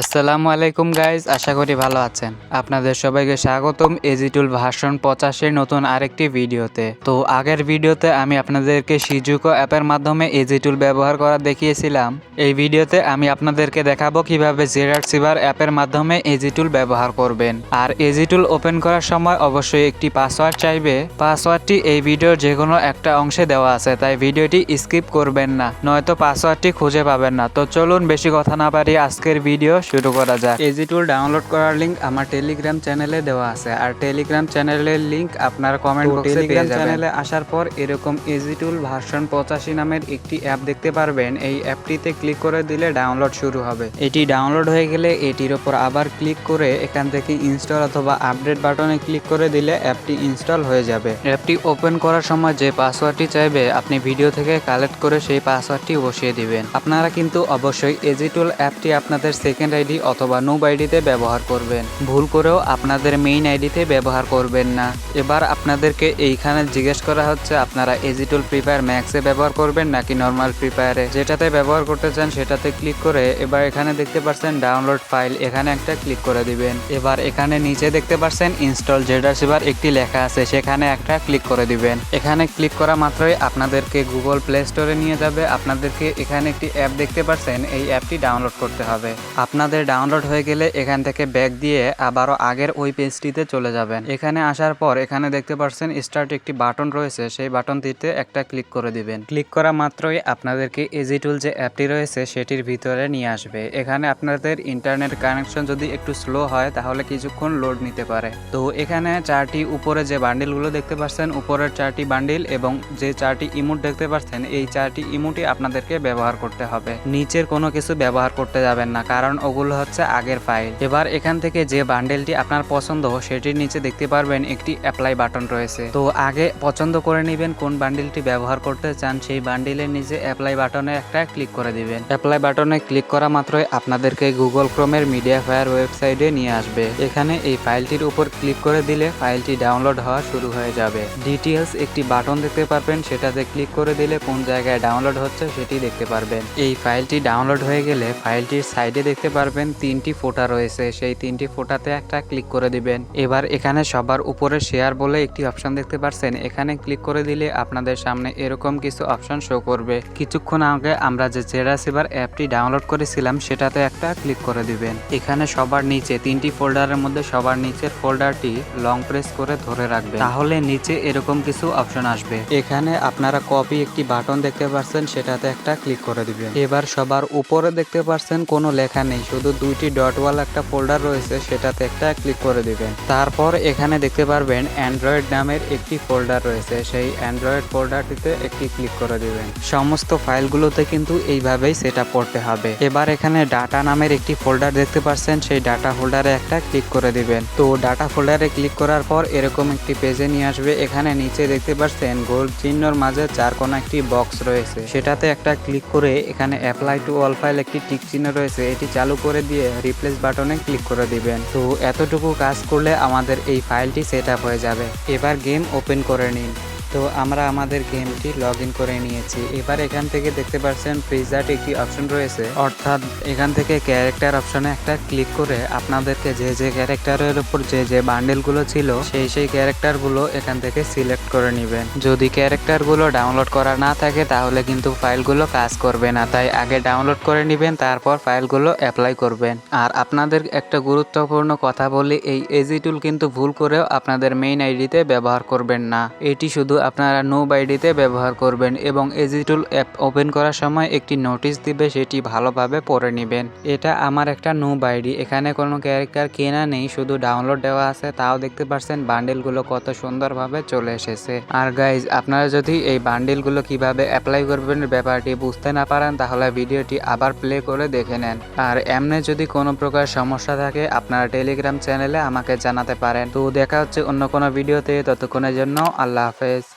আসসালামু আলাইকুম গাইজ আশা করি ভালো আছেন। আপনাদের সবাইকে স্বাগতম এজিটুল ভার্সন পঁচাশির নতুন আরেকটি ভিডিওতে। তো আগের ভিডিওতে আমি আপনাদেরকে সিজুকো অ্যাপের মাধ্যমে এজিটুল ব্যবহার করা দেখিয়েছিলাম। এই ভিডিওতে আমি আপনাদেরকে দেখাবো কীভাবে জেরার সিভার অ্যাপের মাধ্যমে এজিটুল ব্যবহার করবেন। আর এজিটুল ওপেন করার সময় অবশ্যই একটি পাসওয়ার্ড চাইবে। পাসওয়ার্ডটি এই ভিডিওর যে কোনো একটা অংশে দেওয়া আছে, তাই ভিডিওটি স্কিপ করবেন না, নয়তো পাসওয়ার্ডটি খুঁজে পাবেন না। তো চলুন বেশি কথা না পারি আজকের ভিডিও শুরু করা যাক। এজি টুল ডাউনলোড করার লিংক আমার টেলিগ্রাম চ্যানেলে দেওয়া আছে। আর টেলিগ্রাম চ্যানেলের লিংক আপনার কমেন্ট বক্সে টেলিগ্রাম চ্যানেলে আসার পর এরকম এজি টুল ভার্সন পঁচাশি নামের একটি অ্যাপ দেখতে পারবেন। এই অ্যাপটিতে ক্লিক করে দিলে ডাউনলোড শুরু হবে। এটি ডাউনলোড হয়ে গেলে এটির ওপর আবার ক্লিক করে এখান থেকে ইনস্টল অথবা আপডেট বাটনে ক্লিক করে দিলে অ্যাপটি ইনস্টল হয়ে যাবে। অ্যাপটি ওপেন করার সময় যে পাসওয়ার্ডটি চাইবে আপনি ভিডিও থেকে কালেক্ট করে সেই পাসওয়ার্ডটি বসিয়ে দিবেন। আপনারা কিন্তু অবশ্যই এজিটুল অ্যাপটি আপনাদের সেকেন্ড আইডি অথবা নুব আইডিতে ব্যবহার করবেন। ভুল করেও আপনাদের মেইন আইডিতে ব্যবহার করবেন না। এবার আপনাদেরকে এইখানে জিজ্ঞেস করা হচ্ছে, আপনারা এজিটুল ফ্রি ফায়ার ম্যাক্সে ব্যবহার করবেন নাকি নর্মাল ফ্রি ফায়ারে যেটাতে ব্যবহার করতে চান সেটাতে ক্লিক করে এবার এখানে দেখতে পাচ্ছেন ডাউনলোড ফাইল এখানে একটা ক্লিক করে দিবেন। এবার এখানে নিচে দেখতে পাচ্ছেন ইনস্টল জেডার সিভার একটি লেখা আছে, সেখানে একটা ক্লিক করে দিবেন। এখানে ক্লিক করা মাত্রই আপনাদেরকে গুগল প্লে স্টোরে নিয়ে যাবে। আপনাদেরকে এখানে একটি অ্যাপ দেখতে পাচ্ছেন এই অ্যাপটি ডাউনলোড করতে হবে। আপনাদের ডাউনলোড হয়ে গেলে এখান থেকে ব্যাক দিয়ে আবারও আগের ওই পেজটিতে চলে যাবেন। এখানে আসার পর এখানে দেখতে পাচ্ছেন স্টার্ট একটি বাটন রয়েছে, সেই বাটনটিতে একটা ক্লিক করে দিবেন। ক্লিক করা মাত্রই আপনাদেরকে এজিটুল যে অ্যাপটি রয়েছে, সেটির ভিতরে নিয়ে আসবে। এখানে আপনাদের ইন্টারনেট কানেকশন যদি একটু স্লো হয়, তাহলে কিছুক্ষণ লোড নিতে পারে। তো এখানে চারটি উপরে যে বান্ডিলগুলো দেখতে পাচ্ছেন উপরের চারটি বান্ডিল এবং যে চারটি ইমোট দেখতে পাচ্ছেন এই চারটি ইমোটই আপনাদেরকে ব্যবহার করতে হবে। নিচের কোনো কিছু ব্যবহার করতে যাবেন না, কারণ ওগুলো হচ্ছে আগের ফাইল। এবার এখান থেকে যে বান্ডেলটি আপনার পছন্দ, সেটির নিচে দেখতে পারবেন একটি অ্যাপ্লাই বাটন রয়েছে। তো আগে পছন্দ করে নেবেন কোন বান্ডেলটি ব্যবহার করতে চান, সেই বান্ডেলের নিচে অ্যাপ্লাই বাটনে একটা ক্লিক করে দিবেন। অ্যাপ্লাই বাটনে ক্লিক করা মাত্রই আপনাদেরকে গুগল ক্রোমের মিডিয়া ফায়ার ওয়েবসাইটে নিয়ে আসবে। এখানে এই ফাইলটির উপর ক্লিক করে দিলে ফাইলটি ডাউনলোড হওয়া শুরু হয়ে যাবে। ডিটেলস একটি বাটন দেখতে পারবেন, সেটাতে ক্লিক করে দিলে কোন জায়গায় ডাউনলোড হচ্ছে সেটি দেখতে পারবেন। এই ফাইলটি ডাউনলোড হয়ে গেলে ফাইলটির সাইডে দেখতে পারবেন তিনটি ফোটা রয়েছে। সেই তিনটি ফোটাতে একটা ক্লিক করে দিবেন। এবার এখানে সবার উপরে শেয়ার বলে একটি অপশন দেখতে পাচ্ছেন এখানে ক্লিক করে দিলে আপনাদের সামনে এরকম কিছু অপশন শো করবে। কিছুক্ষণ আগে আমরা যে জেরাসিভার অ্যাপটি ডাউনলোড করেছিলাম, সেটাতে একটা ক্লিক করে দিবেন। এখানে সবার নিচে, তিনটি ফোল্ডারের মধ্যে সবার নিচের ফোল্ডারটি লং প্রেস করে ধরে রাখবেন। তাহলে নিচে এরকম কিছু অপশন আসবে। এখানে আপনারা কপি একটি বাটন দেখতে পাচ্ছেন সেটাতে একটা ক্লিক করে দিবেন। এবার সবার উপরে দেখতে পাচ্ছেন কোনো লেখা নেই। শুধু দুইটি ডটওয়াল একটা ফোল্ডার রয়েছে, সেটাতে একটা ক্লিক করে দিবেন। তারপর এখানে দেখতে পারবেন অ্যান্ড্রয়েড নামের একটি ফোল্ডার রয়েছে, সেই অ্যান্ড্রয়েড ফোল্ডারটিতে একটি ক্লিক করে দিবেন। সমস্ত ফাইলগুলোতে কিন্তু এইভাবেই সেট করতে হবে। এবার এখানে ডাটা নামের একটি ফোল্ডার দেখতে পাচ্ছেন সেই ডাটা ফোল্ডারে একটা ক্লিক করে দিবেন। তো ডাটা ফোল্ডারে ক্লিক করার পর এরকম একটি পেজে নিয়ে আসবে, এখানে নিচে দেখতে পাচ্ছেন গোল চিহ্নর মাঝে চার কোনা একটি বক্স রয়েছে। সেটাতে একটা ক্লিক করে এখানে অ্যাপ্লাই টু অল ফাইল একটি টিক চিহ্ন রয়েছে, এটি চালু করে দিয়ে রিপ্লেস বাটনে ক্লিক করে দিবেন। তো এতটুকু কাজ করলে আমাদের এই ফাইলটি সেট হয়ে যাবে। এবার গেম ওপেন করে নিন। তো আমরা আমাদের গেমটি লগ ইন করে নিয়েছি। এবার এখান থেকে দেখতে পাচ্ছেন প্রিজার্ট একটি অপশন রয়েছে। অর্থাৎ এখান থেকে ক্যারেক্টার অপশনে একটা ক্লিক করে আপনাদেরকে যে যে ক্যারেক্টারের উপর যে যে বান্ডেলগুলো ছিল, সেই সেই ক্যারেক্টারগুলো এখান থেকে সিলেক্ট করে নেবেন। যদি ক্যারেক্টারগুলো ডাউনলোড করা না থাকে, তাহলে কিন্তু ফাইলগুলো কাজ করবে না। তাই আগে ডাউনলোড করে নেবেন, তারপর ফাইলগুলো অ্যাপ্লাই করবেন। আর আপনাদের একটা গুরুত্বপূর্ণ কথা বলি, এই এজি টুল কিন্তু ভুল করেও আপনাদের মেইন আইডিতে ব্যবহার করবেন না। এটি শুধু আপনারা নো বাইডিতে ব্যবহার করবেন এবং এজি টুল অ্যাপ ওপেন করার সময় একটি নোটিশ দিবে, সেটি ভালোভাবে পড়ে নেবেন। এটা আমার একটা নো বাইডি এখানে কোনো ক্যারেক্টার কেনা নেই, শুধু ডাউনলোড দেওয়া আছে, তাও দেখতে পাচ্ছেন বান্ডেলগুলো কত সুন্দরভাবে চলে এসেছে। আর গাইজ আপনারা যদি এই বান্ডেলগুলো কীভাবে অ্যাপ্লাই করবেন ব্যাপারটি বুঝতে না পারেন, তাহলে ভিডিওটি আবার প্লে করে দেখে নেন। আর এমনি যদি কোনো প্রকার সমস্যা থাকে, আপনারা টেলিগ্রাম চ্যানেলে আমাকে জানাতে পারেন। তো দেখা হচ্ছে অন্য কোনো ভিডিওতে, ততক্ষণের জন্য আল্লাহ হাফেজ।